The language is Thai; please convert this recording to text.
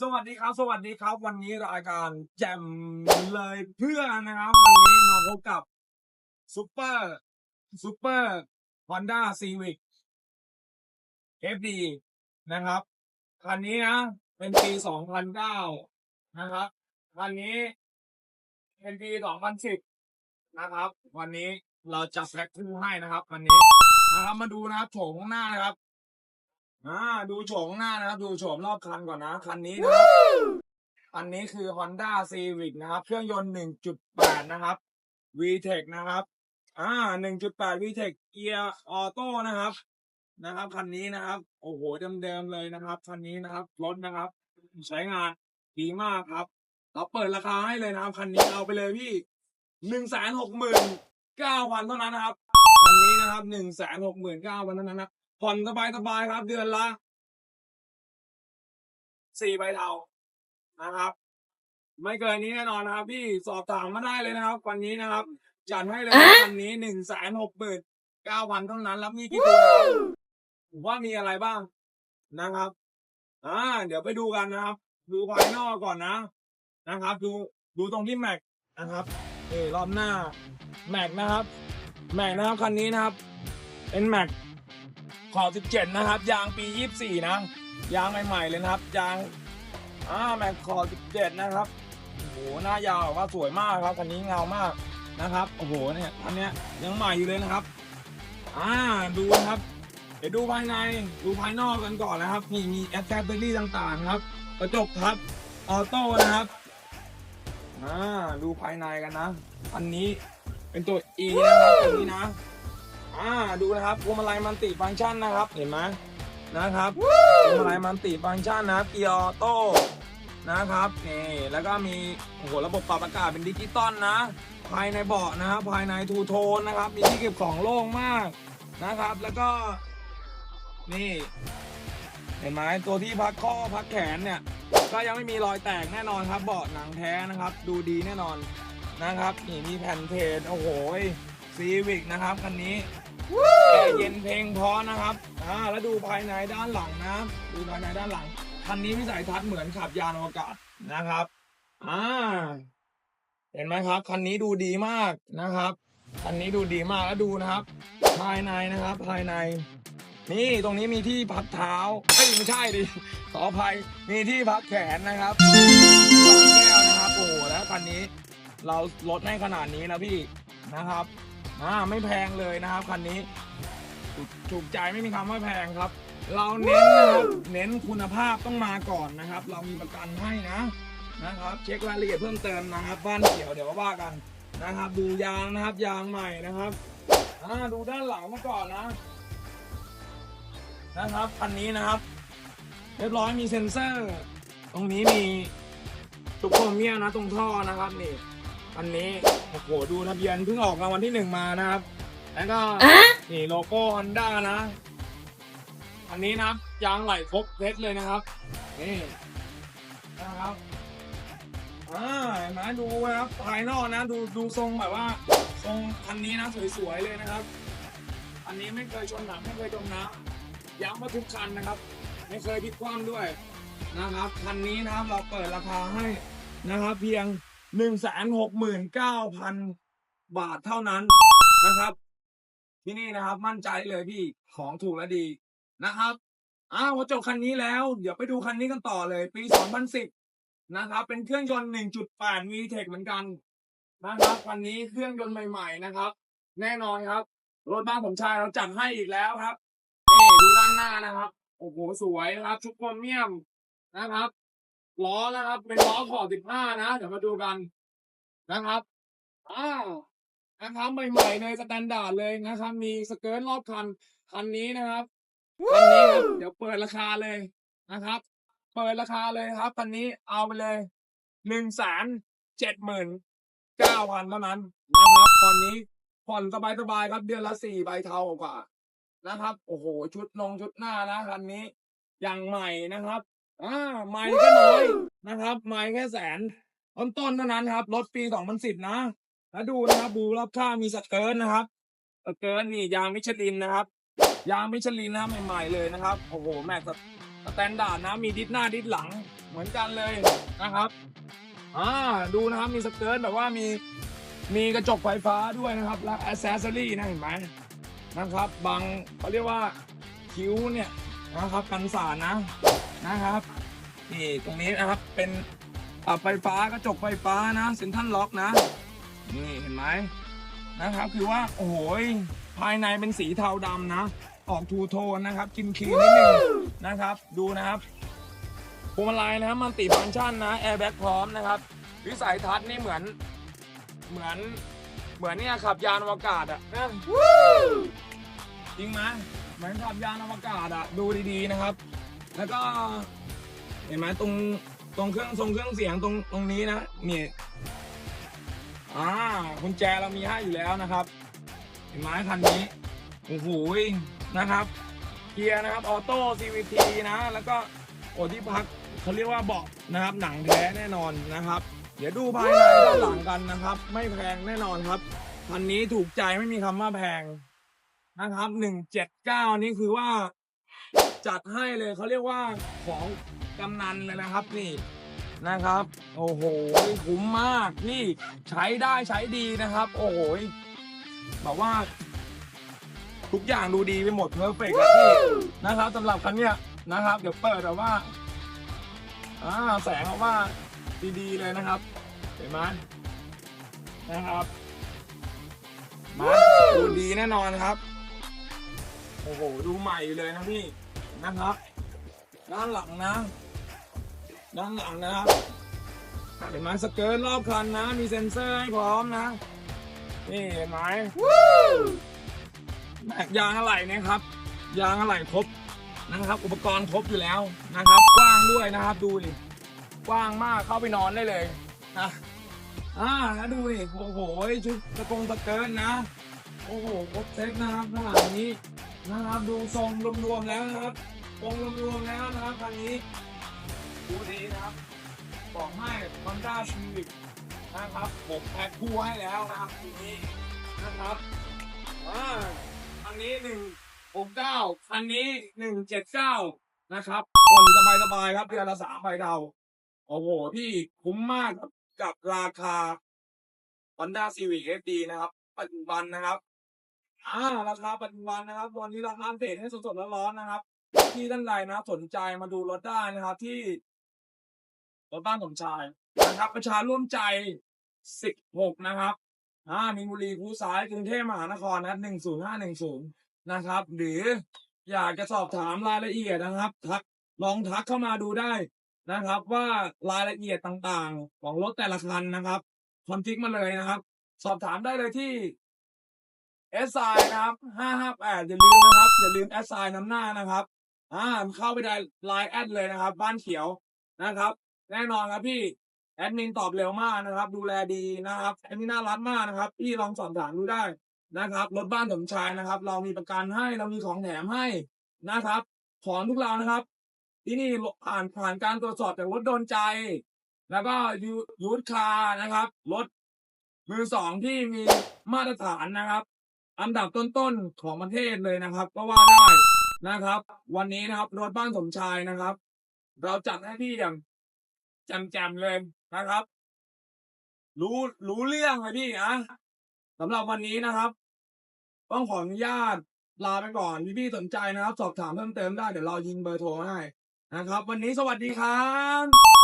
สวัสดีครับ สวัสดีครับ วันนี้รายการแจมเลยเพื่อนนะครับ วันนี้มาพบกับซูเปอร์ซูเปอร์ฮอนด้าซีวิก FD นะครับคันนี้นะ เป็นปี2009นเก้านะครับคันนี้เป็นปี2010นสิบนะครับ วันนี้เราจับแพ็คคู่ให้นะครับ วันนี้นะครับมาดูนะครับโฉมข้างหน้านะครับ อ่าดูโฉมข้างหน้านะครับ ดูโฉมรอบคันก่อนนะ คันนี้นะครับ อันนี้คือ Honda Civic นะครับ เครื่องยนต์ 1.8 นะครับ VTEC นะครับ อ่า 1.8 VTEC เกียร์ออโต้นะครับ นะครับ คันนี้นะครับ โอ้โห เดิมๆเลยนะครับ คันนี้นะครับ รถนะครับ ใช้งานดีมากครับ เราเปิดราคาให้เลยนะครับ คันนี้เอาไปเลยพี่หนึ่งแสนหกหมื่นเก้าพันเท่านั้นนะครับ คันนี้นะครับหนึ่งแสนหกหมื่นเก้าพันเท่านั้นนะ ผ่อนสบายๆครับ เดือนละสี่ใบเทานะครับ ไม่เกินนี้แน่นอนนะครับ พี่สอบถามมาได้เลยนะครับ วันนี้นะครับจัดให้เลยนะวันนี้หนึ่งแสนหกหมื่นเก้าพันเท่านั้นแล้วมีกี่ตัวนะครับผมว่ามีอะไรบ้างนะครับ อ่า เดี๋ยวไปดูกันนะครับ ดูภายนอกก่อนนะ นะครับ ดูดูตรงที่แม็กนะครับเออรอบหน้าแม็กนะครับ แม็กนะครับคันนี้นะครับ เป็นแม็ก ขอบ17 นะครับ ยางปี 24 นะ ยางใหม่ๆเลยนะครับ ยางอ่าแม็กขอบ17 นะครับ โอ้โห หน้ายาวว่าสวยมากครับคันนี้เงามากนะครับ โอ้โห เนี่ยอันเนี้ยยังใหม่อยู่เลยนะครับ อ่า ดูนะครับ เดี๋ยวดูภายใน ดูภายนอกกันก่อนนะครับ มีมีแอ c เซสซอรี่ต่างๆครับ กระจกครับ ออโต้นะครับ อ่า ดูภายในกันนะ อันนี้เป็นตัว E นะครับอันนี้นะ อ่าดูนะครับพวงมาลัยมันติฟังก์ชันนะครับเห็นไหมนะครับพวงมาลัยมันติฟังก์ชันนะครับเกียร์ออโต้นะครับนี่แล้วก็มีโอ้โหระบบปรับอากาศเป็นดิจิตอลนะ ภายในเบาะนะครับภายในทูโทนนะครับ มีที่เก็บของโล่งมากนะครับ แล้วก็นี่ เห็นไหมตัวที่พักข้อพักแขนเนี่ย ก็ยังไม่มีรอยแตกแน่นอนครับเบาะหนังแท้นะครับ ดูดีแน่นอนนะครับ นี่มีแผ่นเทนโอ้โหซีวิกนะครับคันนี้ แอร์เย็นเพลงเพราะนะครับอ่าแล้วดูภายในด้านหลังนะดูภายในด้านหลังคันนี้วิสัยทัศน์เหมือนขับยานอวกาศนะครับอ่าเห็นไหมครับคันนี้ดูดีมากนะครับคันนี้ดูดีมากแล้วดูนะครับ ภายในนะครับ ภายใน นี่ตรงนี้มีที่พักเท้าเอ้ยไม่ใช่ดิขออภัยมีที่พักแขนนะครับรองแก้วนะครับโอ้โหแล้วคันนี้ เราลดให้ขนาดนี้นะพี่นะครับ อ่าไม่แพงเลยนะครับคันนี้ถูกถูกใจไม่มีคำว่าแพงครับ เราเน้นนะครับเน้นคุณภาพต้องมาก่อนนะครับ เรามีประกันให้นะนะครับ เช็ครายละเอียดเพิ่มเติมนะครับบ้านเขียวเดี๋ยวว่ากันนะครับ ดูยางนะครับยางใหม่นะครับอ่าดูด้านหลังมาก่อนนะ นะครับคันนี้นะครับ เรียบร้อยมีเซ็นเซอร์ ตรงนี้มีตุกโครเมียนะตรงท่อนะครับนี่ อันนี้โอ้โหดูทะเบียนเพิ่งออกรางวัลที่หนึ่งมานะครับ แล้วก็นี่โลโก้ฮอนด้านะ อันนี้นะครับยางไหลครบเซตเลยนะครับนี่นะครับอ่าเห็นไหมดูนะครับภายนอกนะดูดูทรงแบบว่าทรงคันนี้นะสวยๆเลยนะครับ อันนี้ไม่เคยชนหนักไม่เคยจมน้ำย้ำว่าทุกคันนะครับ ไม่เคยพลิกคว่ำด้วยนะครับคันนี้นะครับเราเปิดราคาให้นะครับ เพียง หนึ่งแสนหกหมื่นเก้าพันบาทเท่านั้นนะครับ ที่นี่นะครับมั่นใจเลยพี่ของถูกและดีนะครับอ้าวจบคันนี้แล้ว เดี๋ยวไปดูคันนี้กันต่อเลย ปี2010นสิบนะครับ เป็นเครื่องยนต์1.8 VTEC เหมือนกันนะครับคันนี้เครื่องยนต์ใหม่ๆนะครับ แน่นอนครับ รถบ้านผมชายเราจัดให้อีกแล้วครับนี่ดูด้านหน้านะครับ โอ้โหสวยนะครับ ชุดโครเมียมนะครับ ล้อนะครับ เป็นล้อขอบ15นะ เดี๋ยวมาดูกันนะครับอ้าวนะครับใหม่ๆเลยสแตนดาร์ดเลยนะครับ มีสเกิร์ตรอบคันคันนี้นะครับคันนี้ครับเดี๋ยวเปิดราคาเลยนะครับ เปิดราคาเลยครับคันนี้เอาไปเลยหนึ่งแสนเจ็ดหมื่นเก้าพันเท่านั้นนะครับตอนนี้ผ่อนสบายๆครับเดือนละสี่ใบเทากว่านะครับ โอ้โห ชุดนงชุดหน้านะคันนี้อย่างใหม่นะครับ อ่าไม่ก็น้อยนะครับ ไม่แค่แสนต้นต้นๆเท่านั้นครับ รถปี 2010 นะ แล้วดูนะครับบูรอบข้างมีสเกิร์ตนะครับสเกิร์ตนี่ยางมิชลินนะครับ ยางมิชลินนะครับใหม่ๆเลยนะครับ โอ้โห แม็กซ์สแตนดาร์ดนะ มีดิสหน้าดิสหลังเหมือนกันเลยนะครับ อ่า ดูนะครับ มีสเกิร์ตแบบว่ามี มีกระจกไฟฟ้าด้วยนะครับ และอ c เซสซอรี่นะเห็นไหมนะครับ บางเขาเรียกว่าคิ้วเนี่ยนะครับกันสาดนะนะครับ นี่ตรงนี้นะครับเป็นอ่าไฟฟ้ากระจกไฟฟ้านะเซ็นทรัลล็อกนะ นี่เห็นไหมนะครับ คือว่าโอ้โหภายในเป็นสีเทาดำนะ ออกทูโทนนะครับกินคีนิดนึงนะครับ ดูนะครับพวงมาลัยนะครับมันติฟังก์ชันนะแอร์แบ็กพร้อมนะครับ วิสัยทัศน์นี่เหมือนเหมือนเหมือนเนี่ยขับยานอวกาศอะนะจริงไหมเหมือนขับยานอวกาศอะดูดีๆนะครับ แล้วก็ เห็นไหมตรงตรงเครื่องทรงเครื่องเสียงตรงตรงนี้นะนี่อ่ากุญแจเรามีให้อยู่แล้วนะครับ เห็นไหมคันนี้โอ้โหยนะครับเกียร์นะครับออโต้ CVT นะ แล้วก็โอที่พักเขาเรียกว่าเบาะนะครับ หนังแท้แน่นอนนะครับ เดี๋ยวดูภายในด้านหลังกันนะครับ ไม่แพงแน่นอนครับคันนี้ถูกใจไม่มีคำว่าแพงนะครับหนึ่งเจ็ดเก้านี่คือว่า จัดให้เลยเขาเรียกว่าของกำนันเลยนะครับนี่นะครับ โอ้โหคุ้มมากนี่ใช้ได้ใช้ดีนะครับ โอ้โหแบบว่า ทุกอย่างดูดีไปหมดเพอร์เฟกต์พี่นะครับสำหรับคันเนี้ยนะครับ เดี๋ยวเปิดแบบว่าอ่าแสงออกมาดีๆเลยนะครับเห็นไหมนะครับมาดูดีแน่นอนครับ โอ้โห ดูใหม่อยู่เลยนะพี่ นะครับ ด้านหลังนะ ด้านหลังนะครับเห็นไหมสเกิร์ตรอบคันนะ มีเซ็นเซอร์ให้พร้อมนะ นี่เห็นไหมแม็กยางอะไหล่เนี่ยครับ ยางอะไหล่ครบนะครับ อุปกรณ์ครบอยู่แล้วนะครับ กว้างด้วยนะครับ ดูดิ กว้างมากเข้าไปนอนได้เลยนะอ่าแล้วดูดิโอ้โหชุดกระโปรงสเกิร์ตนะ โอ้โหครบเซ็ตนะครับข้างหลังนี้ นะครับดูทรงรวมๆแล้วนะครับทรงรวมๆแล้วนะครับคันนี้ดูดีนะครับบอกให้ฮอนด้าชีวิกนะครับผมแพ็คคู่ให้แล้วนะครับทีนี้นะครับอ่าอันนี้หนึ่งหกเก้าอันนี้หนึ่งเจ็ดเก้านะครับคนสบายสบายครับเดือนละสามใบเดาโอ้โหพี่คุ้มมากครับกับราคา Honda Civic FD นะครับ ปัจจุบันนะครับ อ่าราคาปัจจุบันนะครับตอนนี้ราคาเศษให้สดๆร้อนๆนะครับ ที่ท่านใดนะครับสนใจมาดูรถได้นะครับ ที่รถบ้านสมชายนะครับ ประชาร่วมใจ 16 นะครับอ่ามีนบุรีคูซ้ายกรุงเทพมหานครนะ10510 นะครับ หรืออยากจะสอบถามรายละเอียดนะครับ ทักลองทักเข้ามาดูได้นะครับ ว่ารายละเอียดต่างๆ ของรถแต่ละคันนะครับคอนทิกมาเลยนะครับ สอบถามได้เลยที่ s อ i นะครับ558อย่าลืมนะครับ อย่าลืม s อ i นำหน้านะครับ อ่าเข้าไปได้ไลน์แอดเลยนะครับ บ้านเขียวนะครับ แน่นอนครับพี่แอดมินตอบเร็วมากนะครับ ดูแลดีนะครับแอดมินน่ารักมากนะครับ พี่ลองสอบถามดูได้นะครับรถบ้านสมชายนะครับ เรามีประกันให้เรามีของแถมให้นะครับ ของทุกเรานะครับ ที่นี่ผ่านผ่านการตรวจสอบจากรถโดนใจ แล้วก็ยูทคาร์นะครับรถมือสองที่มีมาตรฐานนะครับ อันดับต้นๆของประเทศเลยนะครับ ก็ว่าได้นะครับ วันนี้นะครับรถบ้านสมชายนะครับ เราจัดให้พี่อย่างแจมๆเลยนะครับ รู้รู้เรื่องเลยพี่อะสำหรับวันนี้นะครับ ต้องขออนุญาตลาไปก่อนพี่พี่ๆสนใจนะครับ สอบถามเพิ่มเติมได้เดี๋ยวเรายิงเบอร์โทรให้นะครับ วันนี้สวัสดีครับ